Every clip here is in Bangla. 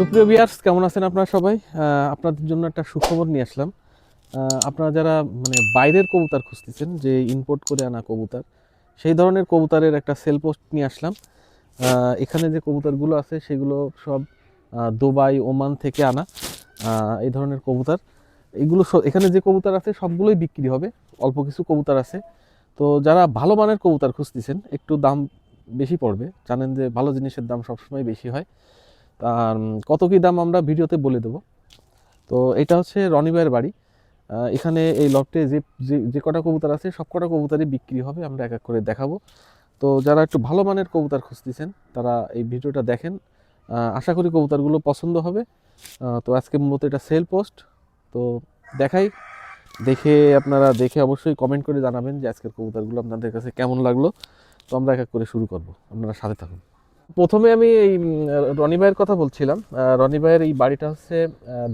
সুপ্রিয় বিয়ার্স কেমন আছেন আপনারা সবাই? আপনাদের জন্য একটা সুখবর নিয়ে আসলাম। আপনারা যারা মানে বাইরের কবুতর খুঁজতেছেন, যে ইম্পোর্ট করে আনা কবুতর, সেই ধরনের কবুতরের একটা সেল পোস্ট নিয়ে আসলাম। এখানে যে কবুতরগুলো আছে, সেগুলো সব দুবাই, ওমান থেকে আনা এই ধরনের কবুতর। এগুলো এখানে যে কবুতর আছে, সবগুলোই বিক্রি হবে। অল্প কিছু কবুতর আছে। তো যারা ভালো মানের কবুতর খুঁজতেছেন, একটু দাম বেশি পড়বে। জানেন যে ভালো জিনিসের দাম সবসময় বেশি হয়। কত কী দাম আমরা ভিডিওতে বলে দেবো। তো এটা হচ্ছে রনি ভাইয়ের বাড়ি। এখানে এই লটে যে- যে কটা কবুতর আছে, সব কটা কবুতরই বিক্রি হবে, আমরা এক এক করে দেখাবো। তো যারা একটু ভালো মানের কবুতর খুঁজতেছেন, তারা এই ভিডিওটা দেখেন। আশা করি কবুতরগুলো পছন্দ হবে। তো আজকে মূলত এটা সেল পোস্ট। তো দেখাই, দেখে আপনারা দেখে অবশ্যই কমেন্ট করে জানাবেন যে আজকের কবুতরগুলো আপনাদের কাছে কেমন লাগল। তো আমরা এক এক করে শুরু করব। আপনারা সাথে থাকুন। প্রথমে আমি এই রনি ভাইয়ের কথা বলছিলাম। রনি ভাইয়ের এই বাড়িটা হচ্ছে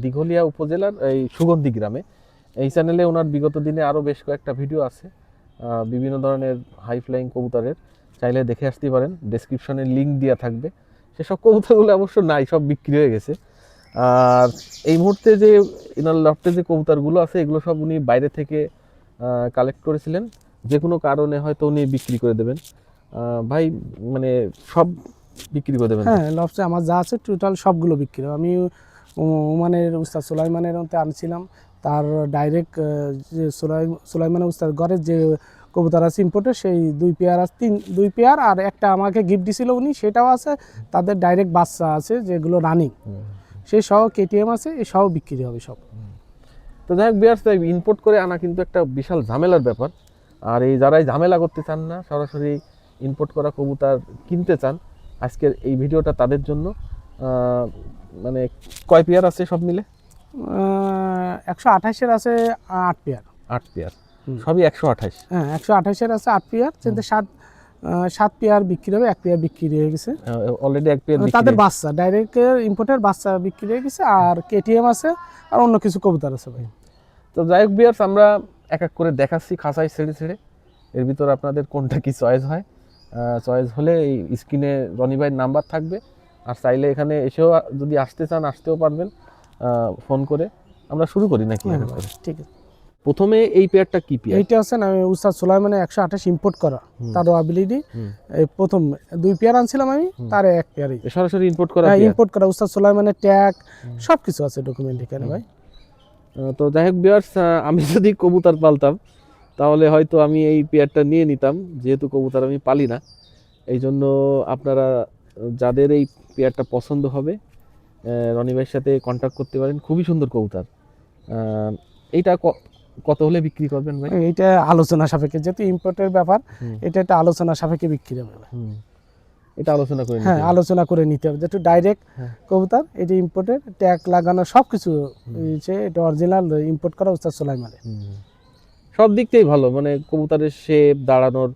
দিঘলিয়া উপজেলার এই সুগন্ধি গ্রামে। এই চ্যানেলে ওনার বিগত দিনে আরও বেশ কয়েকটা ভিডিও আছে। বিভিন্ন ধরনের হাই ফ্লাইং কবুতরের। চাইলে দেখে আসতে পারেন ডেসক্রিপশনে লিঙ্ক দেওয়া থাকবে। সেসব কবুতরগুলো অবশ্য নাই, সব বিক্রি হয়ে গেছে। আর এই মুহূর্তে যে, এনার লফটে যে কবুতরগুলো আছে, এগুলো সব উনি বাইরে থেকে কালেক্ট করেছিলেন। যে কোনো কারণে হয়তো উনি বিক্রি করে দেবেন। ভাই মানে সব বিক্রি করে দেবেন? হ্যাঁ লবস্টার আমার যা আছে টোটাল সবগুলো বিক্রি আমি ওমানের উস্তাদ সুলাইমানের মধ্যে আনছিলাম। তার ডাইরেক্ট যে সুলাই সুলাইমানের উস্তাদ ঘরের যে কবুতর আছে ইম্পোর্টে সেই দুই পেয়ার আছে তিন দুই পেয়ার। আর একটা আমাকে গিফট দিছিল উনি সেটাও আছে। তাদের ডাইরেক্ট বাচ্চা আছে যেগুলো রানিং। সেই সহ কেটিএম আছে এই সহ বিক্রি হবে সব। তো যাই হোক বিয়ার্স ইম্পোর্ট করে আনা কিন্তু একটা বিশাল ঝামেলার ব্যাপার। আর এই যারাই ঝামেলা করতে চান না সরাসরি ইম্পোর্ট করা কবুতর কিনতে চান আজকের এই ভিডিওটা তাদের জন্য মানে কয় পেয়ার আছে সব মিলে? একশো আঠাশের আছে আট পেয়ার। আট পেয়ার। সবই একশো আঠাশ। হ্যাঁ একশো আঠাশের আছে আট পেয়ার কিন্তু সাত সাত পেয়ার বিক্রি হবে এক পেয়ার বিক্রি হয়ে গেছে। অলরেডি এক পেয়ার তাদের বাচ্চা ডাইরেক্ট ইম্পোর্টের বাচ্চা বিক্রি হয়ে গেছে আর কেটিএম আছে আর অন্য কিছু কবুতর আছে ভাই। তো যাই হোক বিয়ার্স আমরা এক এক করে দেখাচ্ছি খাঁচায় ছেড়ে ছেড়ে। এর ভিতর আপনাদের কোনটা কি চয়েস হয়? চয়েস হলে এই স্ক্রিনে রনি ভাইয়ের নাম্বার থাকবে। আর চাইলে এখানে এসেও যদি আসতে চান আসতেও পারবেন ফোন করে। আমরা শুরু করি নাকি এক ঠিক আছে। প্রথমে এই পেয়ারটা কি পেয়ার এইটা আছে না উস্তাদ সুলাইমানে একশো আঠাশ ইম্পোর্ট করা। তার অ্যাবিলিটি এই প্রথম দুই পেয়ার আনছিলাম আমি তার এক পেয়ারই সরাসরি ইম্পোর্ট করা হ্যাঁ ইম্পোর্ট করা। উস্তাদ সুলাইমানের ট্যাগ সব কিছু আছে ডকুমেন্ট এখানে ভাই। তো যাই হোক বিয়ার্স আমি যদি কবুতর পালতাম তাহলে হয়তো আমি এই পেয়ারটা নিয়ে নিতাম যেহেতু কবুতর আমি পালি না। এই জন্য আপনারা যাদের এই পেয়ারটা পছন্দ হবে রনি ভাইয়ের সাথে কন্ট্যাক্ট করতে পারেন। খুবই সুন্দর কবুতর। এইটা কত হলে বিক্রি করবেন ভাই? এইটা আলোচনা সাপেক্ষে যেহেতু ইম্পোর্টের ব্যাপার এটা একটা আলোচনা সাপেক্ষে বিক্রি হবে এটা আলোচনা করে হ্যাঁ আলোচনা করে নিতে হবে যেহেতু ডাইরেক্ট হ্যাঁ। কবুতর এটা ইম্পোর্টের ট্যাগ লাগানো সব কিছু এটা অরিজিনাল ইম্পোর্ট করা উস্তাদ সুলাইমানের। সব দিক থেকেই ভালো। মানে কবুতরের শেপ দাঁড়ানোর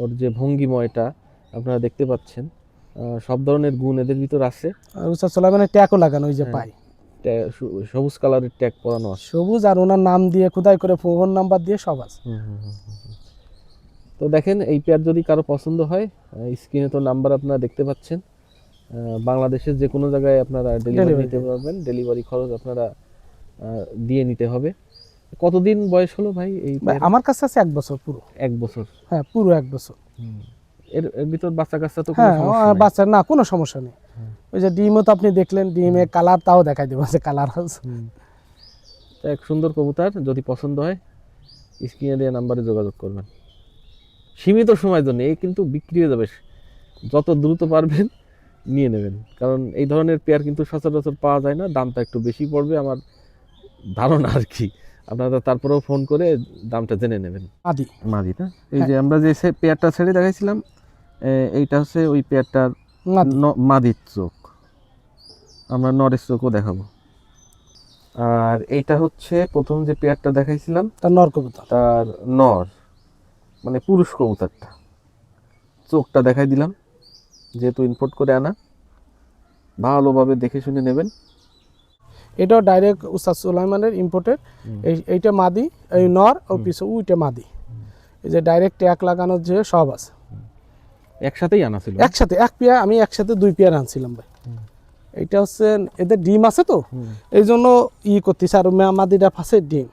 ওর যে ভঙ্গিময়টা আপনারা দেখতে পাচ্ছেন। সব ধরনের গুণ এদের ভিতর আছে। আর উস্তাদ সুলাইমানের ট্যাগও লাগানো ওই যে হ্যাঁ। পাই সবুজ কালারের ট্যাগ পরানো আছে। সবুজ আর ওনার নাম দিয়ে খোদাই করে ফোন নাম্বার দিয়ে সব আছে। তো দেখেন এই পেয়ার যদি কারও পছন্দ হয় স্ক্রিনে তো নাম্বার আপনারা দেখতে পাচ্ছেন। বাংলাদেশের যে কোনো জায়গায় আপনারা ডেলিভারি নিতে পারবেন। ডেলিভারি খরচ আপনারা দিয়ে নিতে হবে। কতদিন বয়স হলো ভাই এই আমার কাছে আছে এক বছর পুরো। এক বছর। হ্যাঁ পুরো এক বছর। এর ভিতর বাচ্চা কাচ্চা তো কোনো হ্যাঁ নাই। না কোনো সমস্যা নেই। ওই যে ডিমও তো আপনি দেখলেন ডিমে কালার তাও দেখাই দেবো যে কালার আছে। এক সুন্দর কবুতর যদি পছন্দ হয় স্ক্রিনে দেওয়া নাম্বারে যোগাযোগ করবেন। সীমিত সময়ের জন্য এই কিন্তু বিক্রি হয়ে যাবে। যত দ্রুত পারবেন নিয়ে নেবেন। কারণ এই ধরনের পেয়ার কিন্তু সচরাচর পাওয়া যায় না দামটা একটু বেশি পড়বে আমার ধারণা আর কি। আপনারা তারপরেও ফোন করে দামটা জেনে নেবেন। আদি মাদি না? এই যে আমরা যে সে পেয়ারটা ছেড়ে দেখাইছিলাম এইটা হচ্ছে ওই পেয়ারটার ন- মাদির চোখ। আমরা নরের চোখও দেখাবো। আর এইটা হচ্ছে প্রথম যে পেয়ারটা দেখাইছিলাম তার নর কবুতর। তার নর মানে পুরুষ কবুতরটা। চোখটা দেখাই দিলাম যেহেতু ইম্পোর্ট করে আনা। ভালোভাবে দেখে শুনে নেবেন। এটাও ডাইরেক্ট উস্তাদ সুলাইমানের ইম্পোর্টেড এই এইটা মাদি এই নর ও পিছু উইটা মাদি। এই যে ডাইরেক্ট ট্যাগ লাগানোর যে সব আছে। একসাথেই আনা ছিল? একসাথে এক পেয়ার আমি একসাথে দুই পেয়ার আনছিলাম ভাই। এটা হচ্ছে এদের ডিম আছে তো? এই জন্য ই করতেছে আর মাদিটা ফাঁসে ডিম।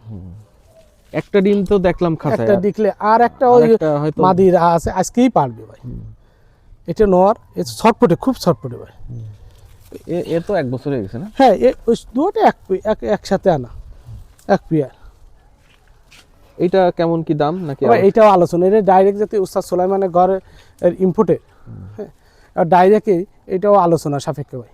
একটা ডিম তো দেখলাম খাঁচায়। একটা দিকলে আর একটা ওই মাদির আছে আজকেই পারবে ভাই। এটা নর এটা ছটপটে খুব ছটপটে ভাই। এ- তো এক বছর হয়ে গেছে না? হ্যাঁ ওই দুটো এক এক একসাথে আনা। এক পেয়ার কেমন কি দাম নাকি এইটাও আলোচনা। এটা ডাইরেক্ট যাতে উস্তাদ সোলাইমানের ঘরের ইম্পোর্টের হ্যাঁ এটাও আলোচনা সাপেক্ষে ভাই।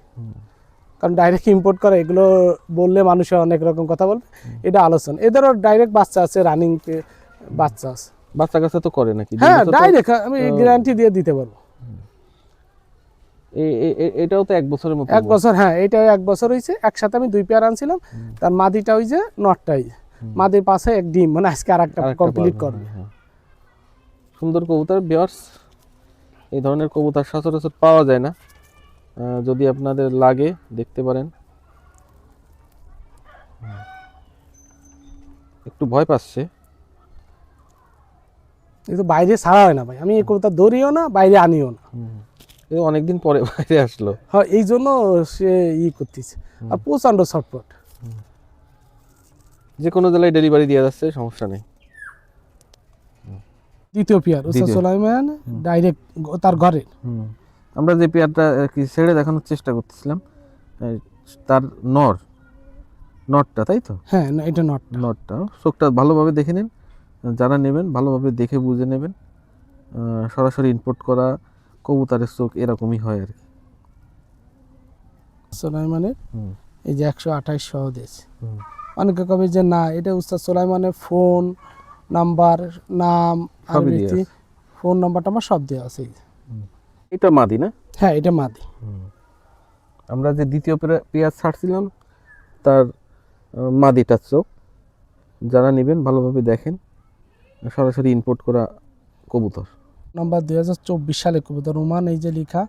কারণ ডাইরেক্ট ইম্পোর্ট করে এগুলো বললে মানুষের অনেক রকম কথা বলবে। এটা আলোচনা। এদেরও ডাইরেক্ট বাচ্চা আছে রানিং বাচ্চা আছে। বাচ্চা কাচ্চা তো করে নাকি? হ্যাঁ ডাইরেক্ট আমি গ্যারান্টি দিয়ে দিতে পারব। এটাও তো এক বছরের মতো এক বছর হ্যাঁ এটা এক বছর হয়েছে একসাথে আমি দুই পেয়ার আনছিলাম। তার মাদিটা হয়েছে নটটা হয়েছে মাদির পাশে এক ডিম মানে আজকে আর একটা কমপ্লিট করবে। হ্যাঁ, হ্যাঁ। সুন্দর কবুতর বিয়ার্স এই ধরনের কবুতর সচরাচর পাওয়া যায় না। যদি আপনাদের লাগে দেখতে পারেন। একটু ভয় পাচ্ছে। কিন্তু বাইরে ছাড়া হয় না ভাই। আমি এই কবিতা ধরিও না বাইরে আনিও না। অনেকদিন পরে বাইরে আসলো। হ্যাঁ এই জন্য সে ই করতেছে। আর প্রচণ্ড ছটপট যে কোনো জেলায় ডেলিভারি দিয়ে যাচ্ছে সমস্যা নেই। দ্বিতীয় পেয়ার ওসা সোলাইমান ডাইরেক্ট তার ঘরে। আমরা যে পেয়ারটা কি ছেড়ে দেখানোর চেষ্টা করতেছিলাম তার নর। নটটা তাই তো? হ্যাঁ না, এটা নট নটটা চোখটা ভালোভাবে দেখে নিন। যারা নেবেন ভালোভাবে দেখে বুঝে নেবেন। সরাসরি ইনপুট করা কবুতরের চোখ এরকমই হয় আর কি। সোলাইমানের? এই যে একশো আঠাইশ সহ দিয়েছে। অনেকে কবে যে না এটা উস্তাদ সোলাইমানের ফোন নাম্বার নাম আর ফোন নাম্বারটা আমার সব দেওয়া আছে। এটা মাদি না? হ্যাঁ এটা মাদি। আমরা যে দ্বিতীয় পেঁয়াজ ছাড়ছিলাম তার মাদিটার চোখ। যারা নেবেন ভালোভাবে দেখেন। সরাসরি ইনপুট করা কবুতর। নাম্বার দুই হাজার চব্বিশ সালে কবিতা রোমান এই যে লেখা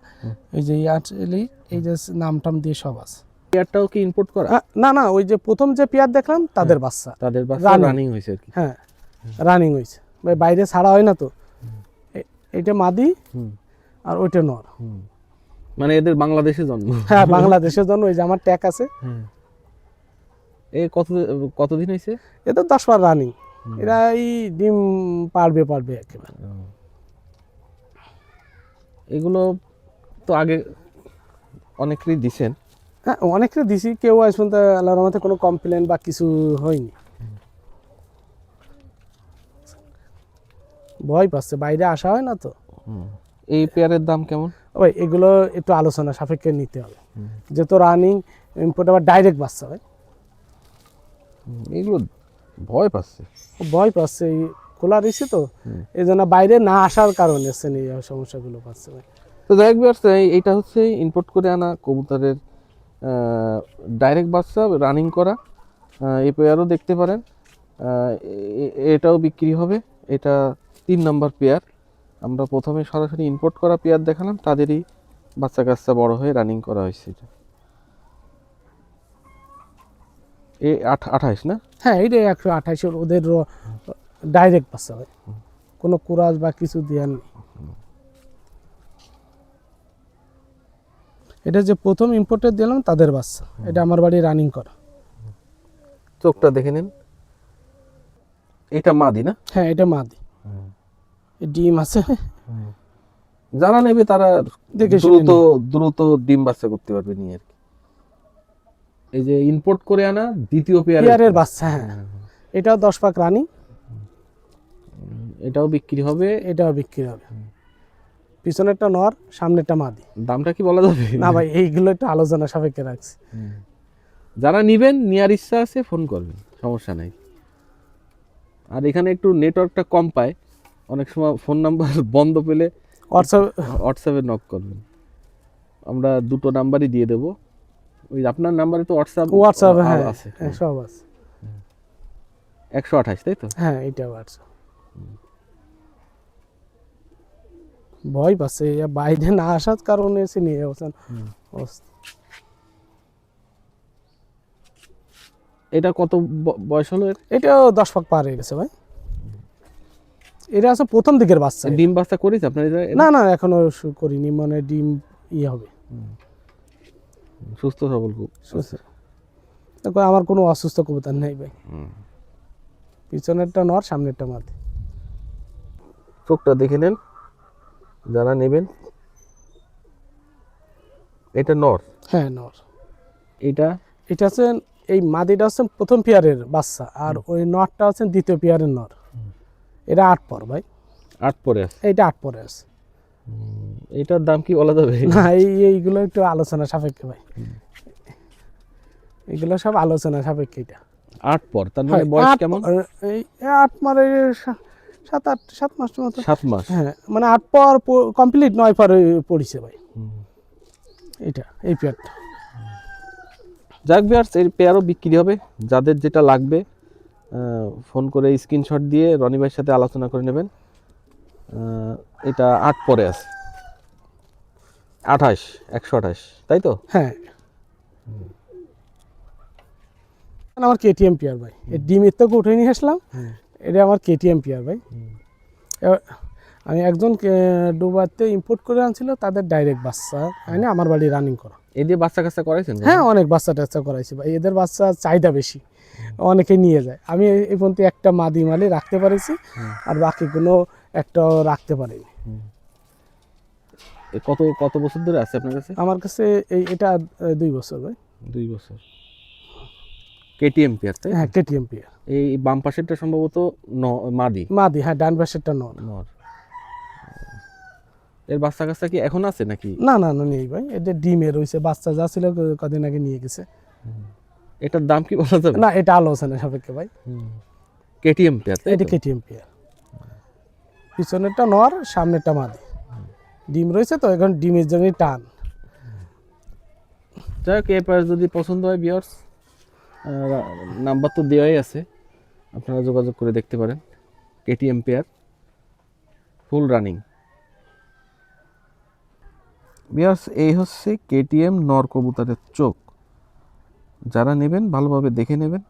এই যে ইয়ারলি এই যে নাম টাম দিয়ে সব আছে। পেয়ারটাও কি ইনপুট করা? না না ওই যে প্রথম যে পেয়ার দেখলাম তাদের বাচ্চা। তাদের বাচ্চা রানিং হয়েছে আর কি। হ্যাঁ রানিং হয়েছে। ভাই বাইরে ছাড়া হয় না তো। এ- এইটা মাদি আর ওইটা নর। মানে এদের বাংলাদেশে জন্ম। হ্যাঁ বাংলাদেশের জন্য ওই যে আমার ট্যাগ আছে। এ কত কতদিন হয়েছে? এ তো দশ বার রানিং এরা এই ডিম পারবে পারবে একেবারে। এগুলো তো আগে অনেকেরই দিছেন। হ্যাঁ অনেকটা দিছি কেউ আজ পর্যন্ত আল্লাহর রহমতে কোনো কমপ্লেন বা কিছু হয়নি। ভয় পাচ্ছে বাইরে আসা হয় না তো। এই পেয়ারের দাম কেমন? ভাই এগুলো একটু আলোচনা সাপেক্ষে নিতে হবে। যেহেতু রানিং ইম্পোর্ট আবার ডাইরেক্ট বাচ্চা ভাই। এগুলো ভয় পাচ্ছে। ভয় পাচ্ছে এই খোলা রয়েছে তো এই জন্য বাইরে না আসার কারণে এই সমস্যাগুলো পাচ্ছে তো যাই হোক এইটা হচ্ছে ইম্পোর্ট করে আনা কবুতরের ডাইরেক্ট বাচ্চা রানিং করা। এই পেয়ারও দেখতে পারেন। এটাও বিক্রি হবে। এটা তিন নম্বর পেয়ার আমরা প্রথমে সরাসরি ইম্পোর্ট করা পেয়ার দেখালাম তাদেরই বাচ্চা কাচ্চা বড় হয়ে রানিং করা হয়েছে এটা। এ আট আঠাইশ না? হ্যাঁ এইটা একশো আঠাইশের ওদের ডাইরেক্ট বাচ্চা ভাই কোনো কুরাজ বা কিছু দেওয়ার নেই। এটা যে প্রথম ইম্পোর্টের দিলাম তাদের বাচ্চা। এটা আমার বাড়ি রানিং করা। চোখটা দেখে নিন। এটা মাদি না? হ্যাঁ এটা মাদি। ডিম আছে। যারা নেবে তারা দেখে দ্রুত দ্রুত ডিম বাচ্চা করতে পারবে নিয়ে আর কি। এই যে ইম্পোর্ট করে আনা দ্বিতীয় পেয়ারের পেয়ারের বাচ্চা হ্যাঁ। এটাও দশ পাক রানিং এটাও বিক্রি হবে? এটাও বিক্রি হবে। পিছনেরটা নর সামনেরটা মাদি। দামটা কি বলা যাবে? না ভাই এইগুলো একটু আলোচনা সাপেক্ষে রাখছি। যারা নিবেন নেওয়ার ইচ্ছা আছে ফোন করবেন সমস্যা নাই। আর এখানে একটু নেটওয়ার্কটা কম পায়। অনেক সময় ফোন নাম্বার বন্ধ পেলে হোয়াটসঅ্যাপ হোয়াটসঅ্যাপে নক করবেন। আমরা দুটো নাম্বারই দিয়ে দেবো। ওই আপনার নাম্বারে তো হোয়াটসঅ্যাপ হোয়াটসঅ্যাপ হ্যাঁ আছে। হ্যাঁ, সব আছে। একশো আঠাশ তাই তো? হ্যাঁ এইটা হোয়াটসঅ্যাপ ভয় পাচ্ছে বাইরে না আসার কারণে এসে নিয়ে যাচ্ছেন এটা কত বয়স হলো এটা দশ পাক পার হয়ে গেছে ভাই। এটা আছে প্রথম দিকের বাচ্চা। ডিম বাচ্চা করেছে আপনার না না এখনও করিনি মানে ডিম ইয়ে হবে। সুস্থ সবল খুব। সুস্থ। দেখো আমার কোনো অসুস্থ কবুতর নেই ভাই। পিছনেরটা নর সামনেরটা মাদি চোখটা দেখে নেন। যারা নেবেন এটা নর। হ্যাঁ নর। এটা? এটা হচ্ছে এই মাদিটা হচ্ছে প্রথম পেয়ারের বাচ্চা আর ওই নরটা হচ্ছে দ্বিতীয় পেয়ারের নর। এটা আট পর ভাই। আট পরে আছে? এইটা আট পরে আছে। এটার দাম কি বলা যাবে? না এই এইগুলো একটু আলোচনা সাপেক্ষে ভাই। এগুলো সব আলোচনা সাপেক্ষে এটা। আট পর তার মানে বয়স কেমন? এই আট মারে সা- সাত আট সাত মাস মতো। সাত মাস? হ্যাঁ মানে আট পর কমপ্লিট নয় পরে পড়িছে ভাই। এটা এই পেয়ারটা যাক বিয়ার্স এর পেয়ারও বিক্রি হবে। যাদের যেটা লাগবে ফোন করে স্ক্রিনশট দিয়ে রনি ভাইয়ের সাথে আলোচনা করে নেবেন। এটা আট পরে আছে। আঠাশ একশো আঠাশ তাই তো? হ্যাঁ। আমার কেটিএম পেয়ার ভাই। এই ডিমের থেকে উঠে নিয়ে আসলাম। এটা আমার কেটিএম পেয়ার ভাই। আমি একজন ডুবাতে ইম্পোর্ট করে আনছিল তাদের ডাইরেক্ট বাচ্চা আনি আমার বাড়ি রানিং করা। এদের বাচ্চা কাচ্চা করাইছেন? হ্যাঁ অনেক বাচ্চা টাচ্চা করাইছি ভাই। এদের বাচ্চা চাহিদা বেশি। অনেকে নিয়ে যায়। আমি এই- এই পর্যন্ত একটা মাদি মালি রাখতে পারেছি আর বাকিগুলো একটাও রাখতে পারিনি। কত কত বছর ধরে আছে আপনার কাছে? আমার কাছে এই এটা দুই বছর ভাই। দুই বছর। কেটিএম পেয়ার তাই হ্যাঁ কেটিএম পেয়ার এই বাম পাশেরটা সম্ভবত ন মাদি। মাদি হ্যাঁ ডান পাশেরটা নন নর। এর বাচ্চা কাচ্চা কি এখন আছে নাকি? না না না নেই ভাই। এটা ডিমে রয়েছে বাচ্চা যা ছিল কদিন আগে নিয়ে গেছে। এটার দাম কি বলা যাবে? না এটা আলোচনা সাপেক্ষে ভাই। কেটিএম পেয়ার এটা? কেটিএম পেয়ার পিছনেরটা নর সামনেরটা মাদি। ডিম রয়েছে তো এখন ডিমের জন্যই টান। যাই হোক এই পেয়ার যদি পছন্দ হয় বিয়ার্স নাম্বার তো দেওয়াই আছে। আপনারা যোগাযোগ করে দেখতে পারেন। কেটিএম পেয়ার ফুল রানিং বিয়ার্স এই হচ্ছে কেটিএম নর কবুতরের চোখ। যারা নেবেন ভালোভাবে দেখে নেবেন।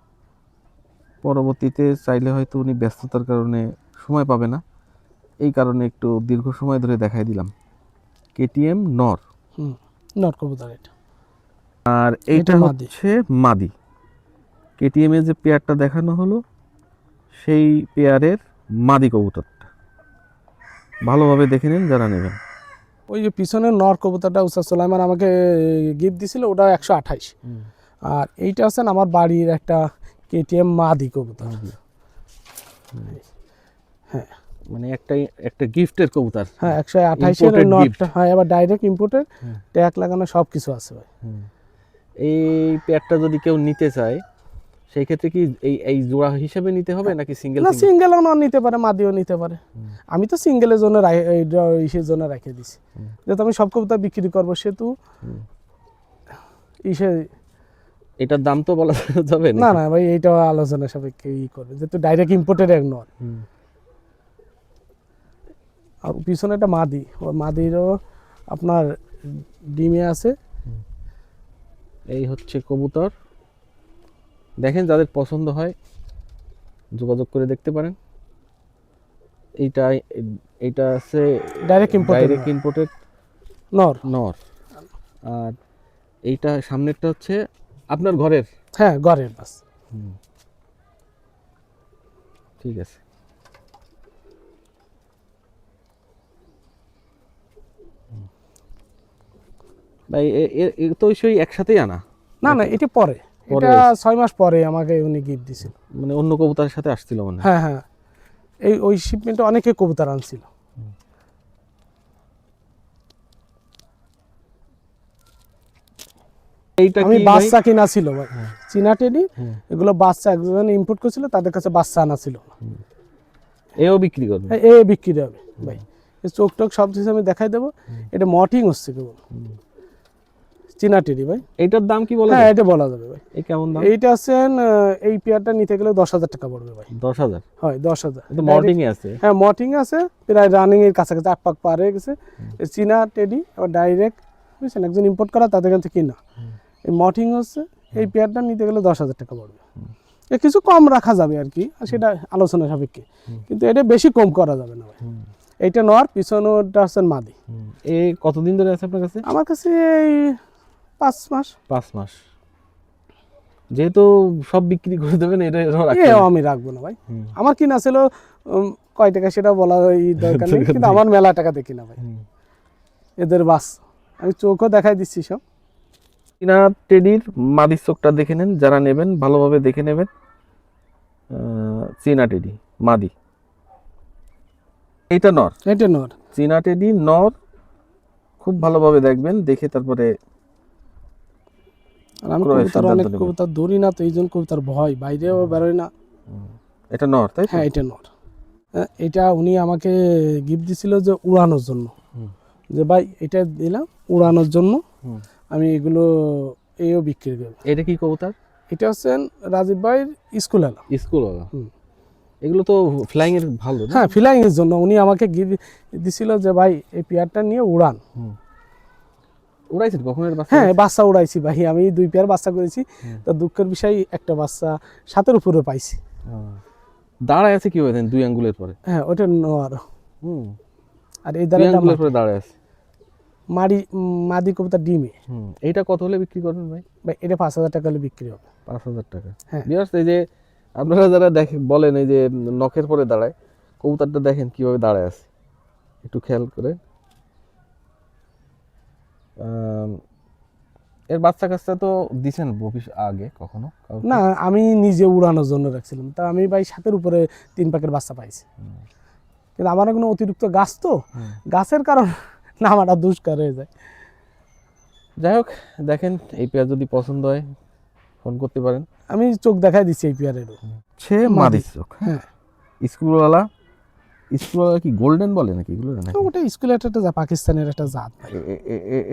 পরবর্তীতে চাইলে হয়তো উনি ব্যস্ততার কারণে সময় পাবে না। এই কারণে একটু দীর্ঘ সময় ধরে দেখাই দিলাম। কেটিএম নর। হুম নর কবুতর এটা। আর এইটা হচ্ছে মাদি। কেটিএম যে পেয়ারটা দেখানো হলো সেই পেয়ারের মাদি কবুতরটা। ভালোভাবে দেখে নিন যারা নেবেন। ওই যে পিছনের নর কবুতরটা উস্তাদ সোলাইমান আমাকে গিফট দিছিল ওটা একশো আঠাইশ। আর এইটা হচ্ছেন আমার বাড়ির একটা কেটিএম মাদি কবুতর। হ্যাঁ। মানে একটাই একটা গিফটের কবুতর। হ্যাঁ একশো আঠাইশের নটটা হ্যাঁ এবার ডাইরেক্ট ইম্পোর্টের। ট্যাগ লাগানো সব কিছু আছে ভাই। এই পেয়ারটা যদি কেউ নিতে চায় সেই ক্ষেত্রে কি এই এই জোড়া হিসেবে নিতে হবে নাকি সিঙ্গেল না সিঙ্গেলও নন নিতে পারে মাদিও নিতে পারে। আমি তো সিঙ্গেলের জন্য ইসের জন্য রেখে দিছি। যেহেতু আমি সব কবুতর বিক্রি করব সেহেতু ইসে এটার দাম তো বলা যাবে না। না ভাই এইটা আলোচনা সাপেক্ষে ই করবে। যেহেতু ডাইরেক্ট ইম্পোর্টেড এক নয়। আর পিছনে একটা মাদি। মাদিরও আপনার ডিমে আছে। এই হচ্ছে কবুতর। দেখেন যাদের পছন্দ হয় যোগাযোগ করে দেখতে পারেন। এইটা এইটা আছে ডাইরেক্ট ইম্পোর্টেড ডাইরেক্ট ইম্পোর্টেড নর। নর। আর এইটা সামনেরটা হচ্ছে আপনার ঘরের। হ্যাঁ ঘরের বাস। ঠিক আছে। ভাই এ- তো সেই একসাথেই আনা? না না এটা পরে। এটা ছয় মাস পরে আমাকে উনি গিফট দিছিল। মানে অন্য কবুতরের সাথে আসছিল মানে হ্যাঁ? হ্যাঁ এই ওই শিপমেন্টে অনেকে কবুতর আনছিল। এইটা আমি বাচ্চা কিনা ছিল চীনা টেডি এগুলো বাচ্চা একজন ইম্পোর্ট করছিল তাদের কাছে বাচ্চা আনা ছিল এও বিক্রি করবে? এ এ বিক্রি হবে ভাই। চোখ টোক সব কিছু আমি দেখাই দেবো। এটা মটিং হচ্ছে কেবল। চীনা টেডি ভাই। এইটার দাম কি বলে হ্যাঁ এটা বলা যাবে ভাই। এই কেমন দাম? এইটা আছেন এই পেয়ারটা নিতে গেলে দশ হাজার টাকা পড়বে ভাই। দশ হাজার? হয় দশ হাজার। এ আছে? হ্যাঁ মটিং আছে প্রায় রানিং এর কাছাকাছি আট পাক পার হয়ে গেছে। চীনা টেডি আবার ডাইরেক্ট বুঝছেন? একজন ইম্পোর্ট করা তাদের কাছে কিনা। এই মটিং হচ্ছে এই পেয়ারটা নিতে গেলে দশ হাজার টাকা পড়বে। কিছু কম রাখা যাবে আর কি সেটা আলোচনা সাপেক্ষে। কিন্তু এটা বেশি কম করা যাবে না ভাই। এইটা নর পিছনেটা হচ্ছেন মাদি। এই কতদিন ধরে আছে আপনার কাছে? আমার কাছে এই পাঁচ মাস। পাঁচ মাস। যেহেতু সব বিক্রি করে দেবেন এটা আমি রাখব না ভাই। আমার কিনা ছিল কয় টাকা সেটা বলা দরকার নেই কিন্তু আমার মেলা টাকা দেখি না ভাই। এদের বাস। আমি চোখও দেখাই দিচ্ছি সব। চীনা টেডির মাদির চোখটা দেখে নেন যারা নেবেন ভালোভাবে দেখে নেবেন। চীনা টেডি মাদি। এটা নর। এটা নর। চীনা টেডি নর। খুব ভালোভাবে দেখবেন দেখে তারপরে আর আমি কবুতর অনেক। কবুতর ধরি না তো এই জন্য কবুতর ভয় বাইরেও বেরোয় না। এটা নর তাই হ্যাঁ এটা নর। হ্যাঁ, এটা উনি আমাকে গিফট দিছিল যে উড়ানোর জন্য। যে ভাই এটা দিলাম উড়ানোর জন্য। আমি এগুলো এও বিক্রি করব। এটা কি কবুতর? এটা হচ্ছেন রাজীব ভাইয়ের স্কুল এলা স্কুল হুম। এগুলো তো ফ্লাইং এর ভালো হ্যাঁ ফিলাইং এর জন্য। উনি আমাকে গিফট দিছিল যে ভাই এই পেয়ারটা নিয়ে উড়ান। উড়াইছেন কখন বাচ্চা হ্যাঁ বাচ্চা উড়াইছি ভাই। আমি দুই পেয়ার বাচ্চা করেছি। তো দুঃখের বিষয় একটা বাচ্চা সাতের উপরে পাইছি। দাঁড়ায় আছে কি হয়ে দুই আঙ্গুলের পরে? হ্যাঁ ওটা নোয়ার হুম। আর এই আঙ্গুলের পরে দাঁড়ায় আছে। মারি মাদি কবুতর ডিমে। এইটা কত হলে বিক্রি করবেন ভাই? ভাই এটা পাঁচ হাজার টাকা হলে বিক্রি হবে। পাঁচ হাজার টাকা। হ্যাঁ। এই যে আপনারা যারা দেখে বলেন এই যে নখের পরে দাঁড়ায় কবুতরটা দেখেন কীভাবে দাঁড়ায় আছে। একটু খেয়াল করে। এর বাচ্চা কাচ্চা তো দিছেন ভবিষ্য আগে কখনো? না আমি নিজে উড়ানোর জন্য রাখছিলাম। তা আমি ভাই সাতের উপরে তিন প্যাকেট বাচ্চা পাইছি। কিন্তু আমার কোনো অতিরিক্ত গাছ তো। গাছের কারণ নামাটা দুষ্কার হয়ে যায়। যাই হোক দেখেন এই পেঁয়াজ যদি পছন্দ হয় ফোন করতে পারেন। আমি চোখ দেখাই দিচ্ছি এই পেয়ারেরও সে মাদি। মাদির চোখ। হ্যাঁ। স্কুলওয়ালা স্কুলওয়ালা কি গোল্ডেন বলে নাকি এগুলো? ওটা স্কুলের একটা পাকিস্তানের একটা জাত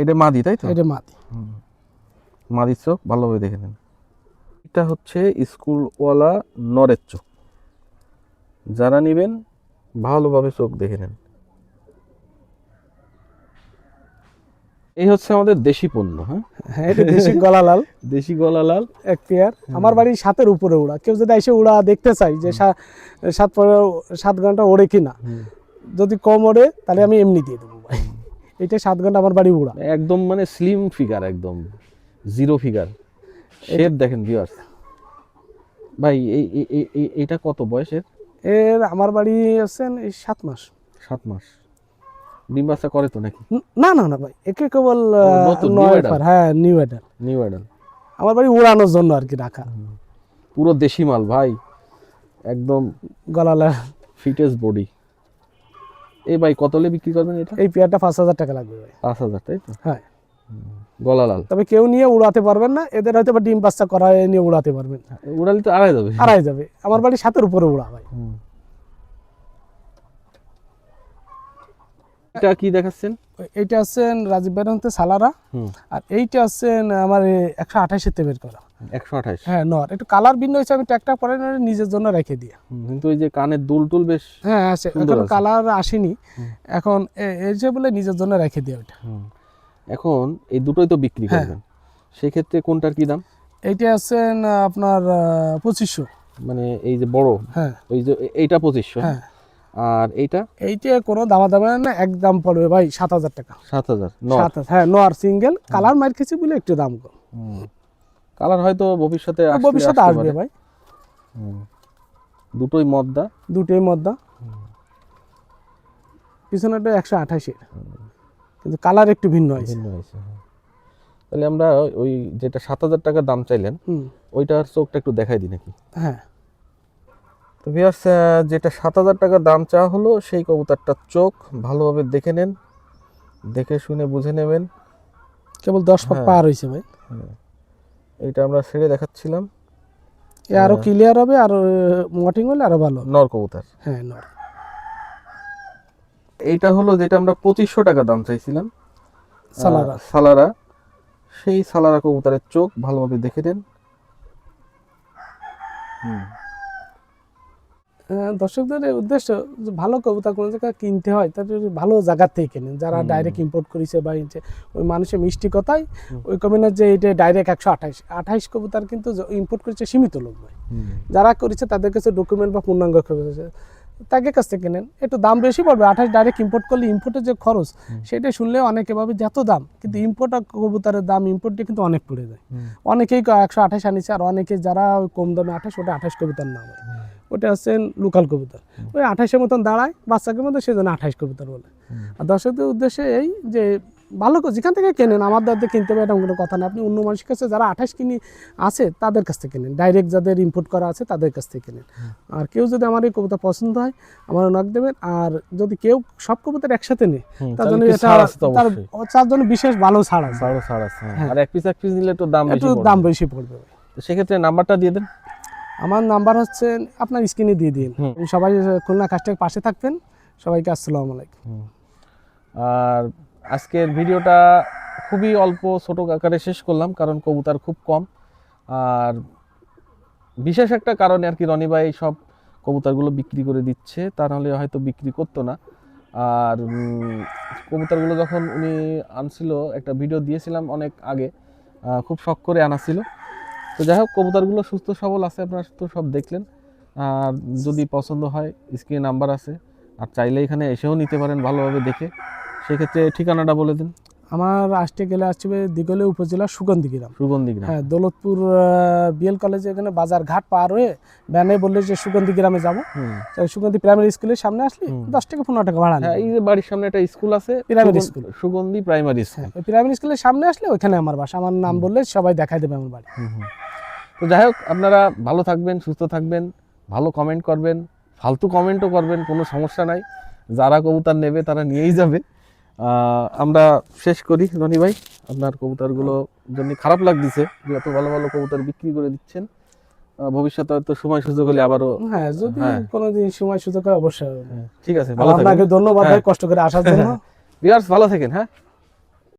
এটা মাদি তাই তো? এটা মাদি। হুম। মাদির চোখ ভালোভাবে দেখে নেন। এটা হচ্ছে স্কুলওয়ালা নরের চোখ। যারা নেবেন ভালোভাবে চোখ দেখে নেন। এই হচ্ছে আমাদের দেশি পণ্য হ্যাঁ? হ্যাঁ এটা দেশি গলা লাল দেশি গলা লাল এক পেয়ার। আমার বাড়ি সাতের উপরে উড়া কেউ যদি এসে উড়া দেখতে চাই যে সাত পরে সাত ঘণ্টা ওড়ে কিনা। যদি কম ওড়ে তাহলে আমি এমনি দিয়ে দেবো। ভাই এটা সাত ঘণ্টা আমার বাড়ি উড়া একদম মানে স্লিম ফিগার একদম। Zero figure. শেপ দেখেন ভিউয়ার্স ভাই এই এই- এই- কত বয়সের? এর আমার বাড়ি আছেন এই সাত মাস। সাত মাস। ডিম বাচ্চা করে তো নাকি? না না না ভাই একে কেবল নতুন, হ্যাঁ নিউ এডাল নিউ অ্যাডাল আমার বাড়ি উড়ানোর জন্য আর কি রাখা। পুরো দেশি মাল ভাই। একদম গলা ফিটেস বডি এই ভাই কতলে বিক্রি করবেন এটা? এই পেয়ারটা পাঁচ হাজার টাকা লাগবে ভাই। পাঁচ হাজার তাই তো? হ্যাঁ। গলা লাল তবে কেউ নিয়ে উড়াতে পারবেন না এদের হয়তো বা ডিম বাচ্চা করা নিয়ে উড়াতে পারবেন। উড়ালি তো আড়াই যাবে। আড়াই যাবে। আমার বাড়ি সাতের উপরে উড়া ভাই। এটা কি দেখাচ্ছেন? এইটা হচ্ছেন রাজীব বেরন্তে সালারা। আর এইটা হচ্ছেন আমার একশো আঠাশের বের করা। একশো আঠাশ। হ্যাঁ নর। একটু কালার ভিন্ন হয়েছে আমি ট্যাগটা পরে নিজের জন্য রেখে দিয়ে কিন্তু ওই যে কানের দুল টুল বেশ হ্যাঁ আছে। এখন কালার আসেনি। এখন এই যে বলে নিজের জন্য রেখে দিয়ে ওইটা। এখন এই দুটোই তো বিক্রি হ্যাঁ। করবেন। সেক্ষেত্রে কোনটার কি দাম? এইটা আছেন আপনার পঁচিশশো। মানে এই যে বড়? হ্যাঁ। ওই যে এইটা পঁচিশশো। হ্যাঁ। আর এইটা? এইটা কোনো দামা দামে না এক দাম পড়বে ভাই সাত হাজার টাকা। সাত হাজার সাত হ্যাঁ নর সিঙ্গেল। কালার মার খেয়েছি বলে একটু দাম কম। কালার হয়তো ভবিষ্যতে ভবিষ্যতে আসবে ভাই। দুটোই মদ্দা? দুটোই মধ্যা পিছনেটা একশো আঠাশের। কিন্তু কালার একটু ভিন্ন হয়েছে। ভিন্ন হয়েছে হ্যাঁ। তাহলে আমরা ওই যেটা সাত হাজার টাকা দাম চাইলেন ওইটার চোখটা একটু দেখাই দিই নাকি? হ্যাঁ। তো ভিউয়ার্স যেটা সাত হাজার টাকা দাম চাওয়া হলো সেই কবুতরটার চোখ ভালোভাবে দেখে নেন দেখে শুনে বুঝে নেবেন। কেবল দশ পাক হ্যাঁ। পার হয়েছে ভাই। এইটা আমরা ছেড়ে দেখাচ্ছিলাম। এ আরও ক্লিয়ার হবে আর মটিং হলে আরও ভালো নর কবুতর। হ্যাঁ নর। এইটা হলো যেটা আমরা পঁচিশশো টাকা দাম চাইছিলাম। সালারা। সালারা। সেই সালারা কবুতরের চোখ ভালোভাবে দেখে নেন দর্শকদের উদ্দেশ্য ভালো কবুতর কোনো জায়গায় কিনতে হয় তাদের ভালো জায়গার থেকে কেনেন যারা ডাইরেক্ট ইম্পোর্ট করেছে বা ইনছে ওই মানুষের মিষ্টি কথাই। ওই কমেন্টের যে এটা ডাইরেক্ট একশো আঠাইশ আঠাইশ কবুতর কিন্তু ইম্পোর্ট করেছে সীমিত লোক যারা করেছে তাদের কাছে ডকুমেন্ট বা পূর্ণাঙ্গ করেছে। তাকে কাছ থেকে কেনেন একটু দাম বেশি পড়বে আঠাশ ডাইরেক্ট ইম্পোর্ট করলে ইম্পোর্টের যে খরচ সেটা শুনলে অনেকে ভাবে যত দাম কিন্তু ইম্পোর্ট আর কবুতরের দাম ইম্পোর্টে কিন্তু অনেক পড়ে যায়। অনেকেই একশো আঠাশ আনিছে আর অনেকে যারা ওই কম দামে আঠাশ ওটা আঠাশ কবিতার নাম হয় ওটা হচ্ছে লোকাল কবুতর। ওই আঠাশের মতন দাঁড়ায় বাচ্চাকে মধ্যে সেজন্য আঠাশ কবুতর বলে। আর দর্শকদের উদ্দেশ্যে এই যে ভালো করে যেখান থেকে কেনেন আমার দাদা কিনতে হবে এরকম কোনো কথা না। আপনি অন্য মানুষের কাছে যারা আঠাশ কিনি আছে তাদের কাছ থেকে কেনেন। ডাইরেক্ট যাদের ইম্পোর্ট করা আছে তাদের কাছ থেকে কেনেন। আর কেউ যদি আমার এই কবিতা পছন্দ হয় আমার নক দেবেন। আর যদি কেউ সব কবিতার একসাথে নেই তার জন্য এটা তার তার জন্য বিশেষ ভালো ছাড় আছে। ছাড়ও ছাড় আছে হ্যাঁ। হ্যাঁ। আর এক পিস এক পিস নিলে একটু দাম বেশি একটু। দাম বেশি পড়বে। তো সেক্ষেত্রে নাম্বারটা দিয়ে দেন। আমার নাম্বার হচ্ছে আপনার স্ক্রিনে দিয়ে দিন। সবাই খুলনা কাজটার পাশে থাকবেন। সবাইকে আসসালামু আলাইকুম। আর আজকের ভিডিওটা খুবই অল্প, ছোট আকারে শেষ করলাম, কারণ কবুতার খুব কম। আর বিশেষ একটা কারণে আর কি রনি ভাই সব কবুতারগুলো বিক্রি করে দিচ্ছে, তা নাহলে হয়তো বিক্রি করতো না। আর কবুতারগুলো যখন উনি আনছিল, একটা ভিডিও দিয়েছিলাম অনেক আগে খুব শখ করে আনা ছিল। তো যাই হোক, কবুতরগুলো সুস্থ, সবল আছে আপনারা তো সব দেখলেন। আর যদি পছন্দ হয়, স্ক্রিনে নাম্বার আছে। আর চাইলে এখানে এসেও নিতে পারেন ভালোভাবে দেখে। সেক্ষেত্রে ঠিকানাটা বলে দিন। আমার আসতে গেলে আসবে দিগলে উপজেলা সুগন্ধি গ্রাম সুগন্ধি গ্রাম হ্যাঁ দৌলতপুর বিএল কলেজে এখানে বাজার ঘাট পার হয়ে ভ্যানে বললে যে সুগন্ধি গ্রামে যাব। সুগন্ধি প্রাইমারি স্কুলের সামনে আসলে। দশ থেকে পনেরো টাকা ভাড়া হ্যাঁ এই যে বাড়ির সামনে একটা স্কুল আছে primary school। Sugandhi primary school primary স্কুলের সামনে আসলে ওখানে আমার বাসা। আমার নাম বললে সবাই দেখাই দেবে আমার বাড়ি। তো যাই হোক আপনারা ভালো থাকবেন সুস্থ থাকবেন ভালো কমেন্ট করবেন ফালতু কমেন্টও করবেন কোনো সমস্যা নাই। যারা কবুতর নেবে তারা নিয়েই যাবে। আমরা শেষ করি রনি ভাই। আপনার কবুতরগুলো জন্য খারাপ লাগতেছে যে এত ভালো ভালো কবুতর বিক্রি করে দিচ্ছেন। ভবিষ্যতে হয়তো সময় সুযোগ হলে আবারও হ্যাঁ যদি হ্যাঁ। কোনোদিন সময় সুযোগ হয় অবশ্যই। হবে। ঠিক আছে ভালো আপনাকে ধন্যবাদ ভাই কষ্ট করে আসার জন্য। ভিউয়ার্স ভালো থাকেন হ্যাঁ।